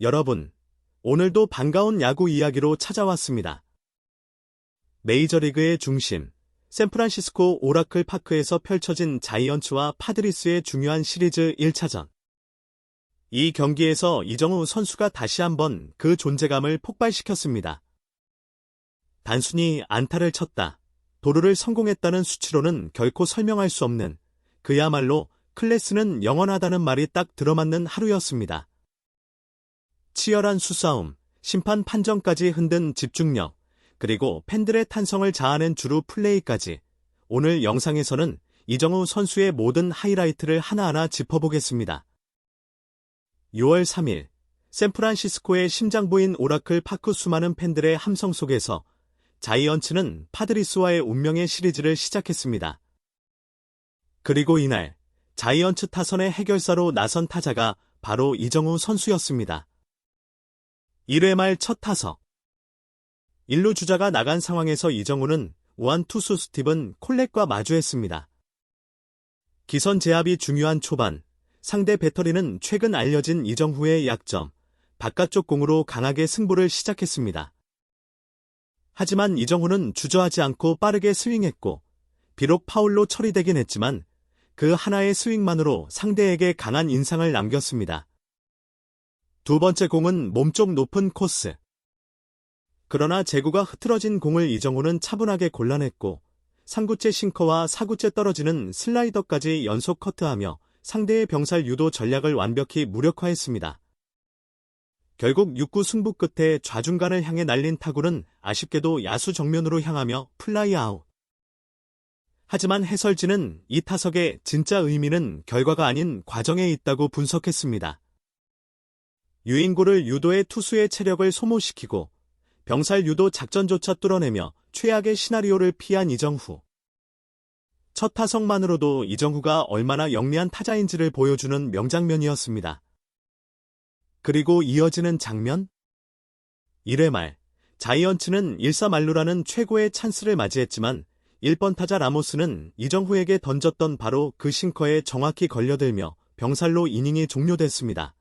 여러분, 오늘도 반가운 야구 이야기로 찾아왔습니다. 메이저리그의 중심, 샌프란시스코 오라클 파크에서 펼쳐진 자이언츠와 파드리스의 중요한 시리즈 1차전. 이 경기에서 이정우 선수가 다시 한번 그 존재감을 폭발시켰습니다. 단순히 안타를 쳤다, 도루를 성공했다는 수치로는 결코 설명할 수 없는 그야말로 클래스는 영원하다는 말이 딱 들어맞는 하루였습니다. 치열한 수싸움, 심판 판정까지 흔든 집중력, 그리고 팬들의 탄성을 자아낸 주루 플레이까지 오늘 영상에서는 이정우 선수의 모든 하이라이트를 하나하나 짚어보겠습니다. 6월 3일 샌프란시스코의 심장부인 오라클 파크 수많은 팬들의 함성 속에서 자이언츠는 파드리스와의 운명의 시리즈를 시작했습니다. 그리고 이날 자이언츠 타선의 해결사로 나선 타자가 바로 이정우 선수였습니다. 1회 말 첫 타석 1루 주자가 나간 상황에서 이정우는 우한 투수 스티븐 콜렉과 마주했습니다. 기선 제압이 중요한 초반 상대 배터리는 최근 알려진 이정후의 약점, 바깥쪽 공으로 강하게 승부를 시작했습니다. 하지만 이정후는 주저하지 않고 빠르게 스윙했고, 비록 파울로 처리되긴 했지만 그 하나의 스윙만으로 상대에게 강한 인상을 남겼습니다. 두 번째 공은 몸쪽 높은 코스. 그러나 제구가 흐트러진 공을 이정후는 차분하게 골라냈고, 3구째 싱커와 4구째 떨어지는 슬라이더까지 연속 커트하며 상대의 병살 유도 전략을 완벽히 무력화했습니다. 결국 6구 승부 끝에 좌중간을 향해 날린 타구는 아쉽게도 야수 정면으로 향하며 플라이 아웃. 하지만 해설진은 이 타석의 진짜 의미는 결과가 아닌 과정에 있다고 분석했습니다. 유인구를 유도해 투수의 체력을 소모시키고 병살 유도 작전조차 뚫어내며 최악의 시나리오를 피한 이정후. 첫 타석만으로도 이정후가 얼마나 영리한 타자인지를 보여주는 명장면이었습니다. 그리고 이어지는 장면? 1회 말, 자이언츠는 1사말루라는 최고의 찬스를 맞이했지만 1번 타자 라모스는 이정후에게 던졌던 바로 그 싱커에 정확히 걸려들며 병살로 이닝이 종료됐습니다.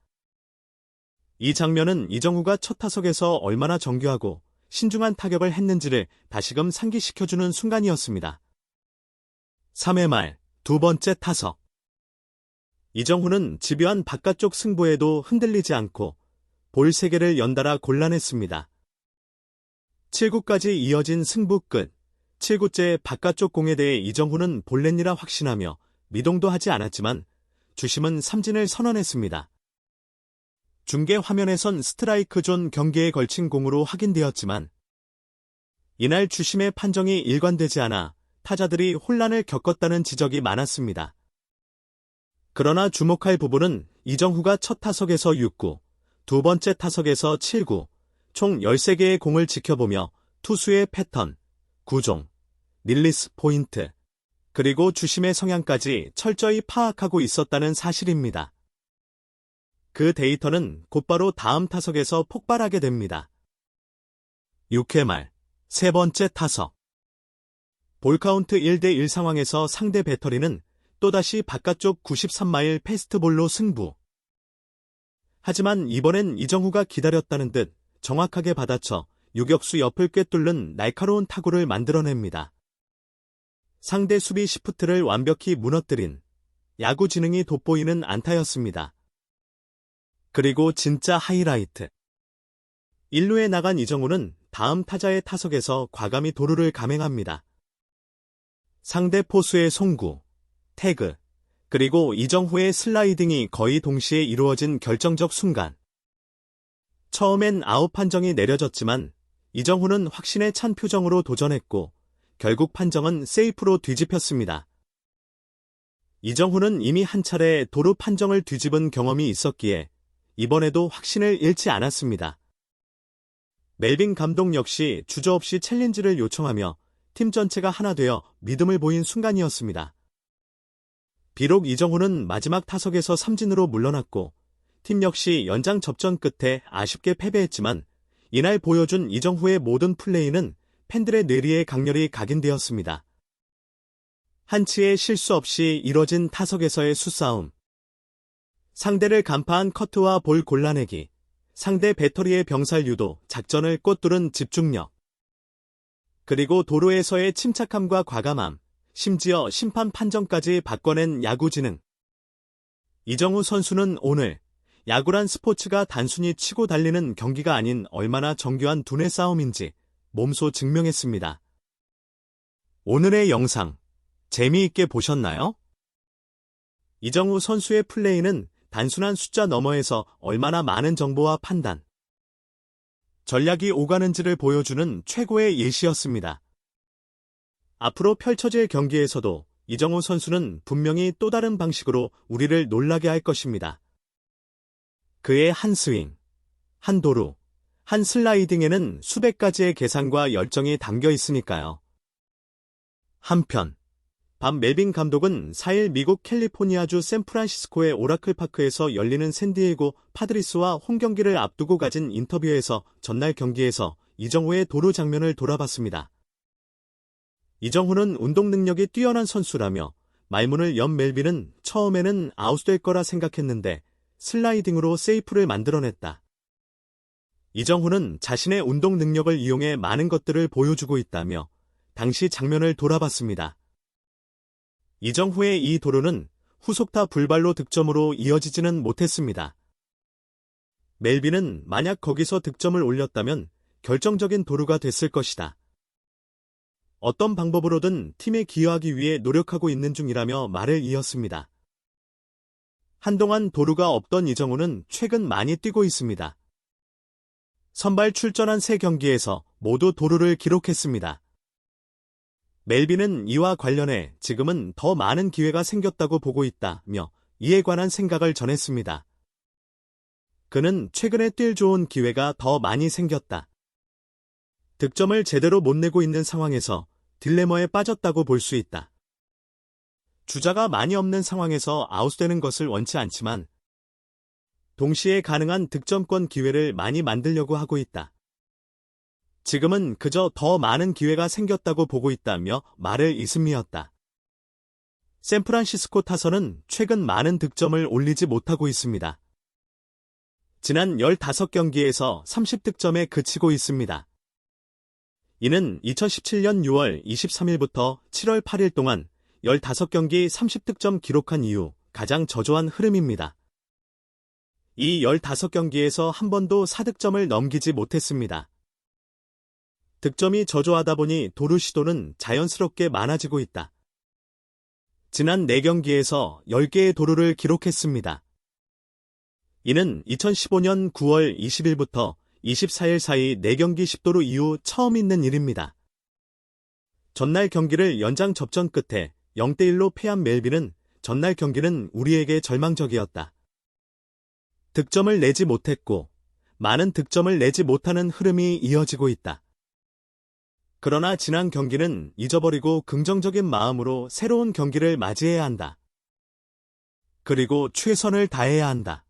이 장면은 이정후가 첫 타석에서 얼마나 정교하고 신중한 타격을 했는지를 다시금 상기시켜주는 순간이었습니다. 3회 말 두 번째 타석. 이정후는 집요한 바깥쪽 승부에도 흔들리지 않고 볼 3개를 연달아 골라냈습니다. 7구까지 이어진 승부 끝. 7구째 바깥쪽 공에 대해 이정후는 볼넷이라 확신하며 미동도 하지 않았지만 주심은 삼진을 선언했습니다. 중계 화면에선 스트라이크 존 경계에 걸친 공으로 확인되었지만 이날 주심의 판정이 일관되지 않아 타자들이 혼란을 겪었다는 지적이 많았습니다. 그러나 주목할 부분은 이정후가 첫 타석에서 6구, 두 번째 타석에서 7구, 총 13개의 공을 지켜보며 투수의 패턴, 구종, 릴리스 포인트, 그리고 주심의 성향까지 철저히 파악하고 있었다는 사실입니다. 그 데이터는 곧바로 다음 타석에서 폭발하게 됩니다. 6회 말, 세 번째 타석. 볼카운트 1대1 상황에서 상대 배터리는 또다시 바깥쪽 93마일 패스트볼로 승부. 하지만 이번엔 이정후가 기다렸다는 듯 정확하게 받아쳐 유격수 옆을 꿰뚫는 날카로운 타구를 만들어냅니다. 상대 수비 시프트를 완벽히 무너뜨린 야구 지능이 돋보이는 안타였습니다. 그리고 진짜 하이라이트. 1루에 나간 이정우는 다음 타자의 타석에서 과감히 도루를 감행합니다. 상대 포수의 송구, 태그, 그리고 이정후의 슬라이딩이 거의 동시에 이루어진 결정적 순간. 처음엔 아웃 판정이 내려졌지만 이정후는 확신에 찬 표정으로 도전했고 결국 판정은 세이프로 뒤집혔습니다. 이정후는 이미 한 차례 도루 판정을 뒤집은 경험이 있었기에 이번에도 확신을 잃지 않았습니다. 멜빈 감독 역시 주저없이 챌린지를 요청하며 팀 전체가 하나 되어 믿음을 보인 순간이었습니다. 비록 이정호는 마지막 타석에서 삼진으로 물러났고 팀 역시 연장 접전 끝에 아쉽게 패배했지만 이날 보여준 이정후의 모든 플레이는 팬들의 뇌리에 강렬히 각인되었습니다. 한치의 실수 없이 이뤄진 타석에서의 수싸움. 상대를 간파한 커트와 볼 골라내기, 상대 배터리의 병살 유도, 작전을 꽂두른 집중력, 그리고 도로에서의 침착함과 과감함, 심지어 심판 판정까지 바꿔낸 야구 지능. 이정우 선수는 오늘 야구란 스포츠가 단순히 치고 달리는 경기가 아닌 얼마나 정교한 두뇌 싸움인지 몸소 증명했습니다. 오늘의 영상 재미있게 보셨나요? 이정우 선수의 플레이는 단순한 숫자 너머에서 얼마나 많은 정보와 판단, 전략이 오가는지를 보여주는 최고의 예시였습니다. 앞으로 펼쳐질 경기에서도 이정우 선수는 분명히 또 다른 방식으로 우리를 놀라게 할 것입니다. 그의 한 스윙, 한 도루, 한 슬라이딩에는 수백 가지의 계산과 열정이 담겨 있으니까요. 한편, 밤 멜빈 감독은 4일 미국 캘리포니아주 샌프란시스코의 오라클 파크에서 열리는 샌디에고 파드리스와 홈 경기를 앞두고 가진 인터뷰에서 전날 경기에서 이정후의 도루 장면을 돌아봤습니다. 이정후는 운동 능력이 뛰어난 선수라며 말문을 연 멜빈은 처음에는 아웃될 거라 생각했는데 슬라이딩으로 세이프를 만들어냈다. 이정후는 자신의 운동 능력을 이용해 많은 것들을 보여주고 있다며 당시 장면을 돌아봤습니다. 이정후의 이 도루는 후속타 불발로 득점으로 이어지지는 못했습니다. 멜빈은 만약 거기서 득점을 올렸다면 결정적인 도루가 됐을 것이다. 어떤 방법으로든 팀에 기여하기 위해 노력하고 있는 중이라며 말을 이었습니다. 한동안 도루가 없던 이정우는 최근 많이 뛰고 있습니다. 선발 출전한 세 경기에서 모두 도루를 기록했습니다. 멜빈은 이와 관련해 지금은 더 많은 기회가 생겼다고 보고 있다며 이에 관한 생각을 전했습니다. 그는 최근에 뛸 좋은 기회가 더 많이 생겼다. 득점을 제대로 못 내고 있는 상황에서 딜레머에 빠졌다고 볼 수 있다. 주자가 많이 없는 상황에서 아웃되는 것을 원치 않지만 동시에 가능한 득점권 기회를 많이 만들려고 하고 있다. 지금은 그저 더 많은 기회가 생겼다고 보고 있다며 말을 이승미었다. 샌프란시스코 타선은 최근 많은 득점을 올리지 못하고 있습니다. 지난 15경기에서 30득점에 그치고 있습니다. 이는 2017년 6월 23일부터 7월 8일 동안 15경기 30득점 기록한 이후 가장 저조한 흐름입니다. 이 15경기에서 한 번도 4득점을 넘기지 못했습니다. 득점이 저조하다 보니 도루 시도는 자연스럽게 많아지고 있다. 지난 4경기에서 10개의 도루를 기록했습니다. 이는 2015년 9월 20일부터 24일 사이 4경기 10도루 이후 처음 있는 일입니다. 전날 경기를 연장 접전 끝에 0대1로 패한 멜빈은 전날 경기는 우리에게 절망적이었다. 득점을 내지 못했고 많은 득점을 내지 못하는 흐름이 이어지고 있다. 그러나 지난 경기는 잊어버리고 긍정적인 마음으로 새로운 경기를 맞이해야 한다. 그리고 최선을 다해야 한다.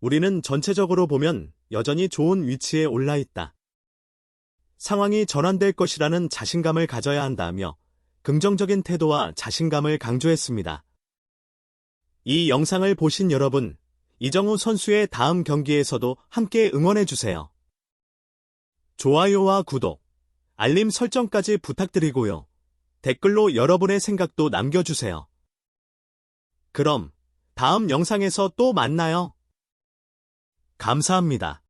우리는 전체적으로 보면 여전히 좋은 위치에 올라 있다. 상황이 전환될 것이라는 자신감을 가져야 한다며 긍정적인 태도와 자신감을 강조했습니다. 이 영상을 보신 여러분, 이정우 선수의 다음 경기에서도 함께 응원해주세요. 좋아요와 구독, 알림 설정까지 부탁드리고요. 댓글로 여러분의 생각도 남겨주세요. 그럼 다음 영상에서 또 만나요. 감사합니다.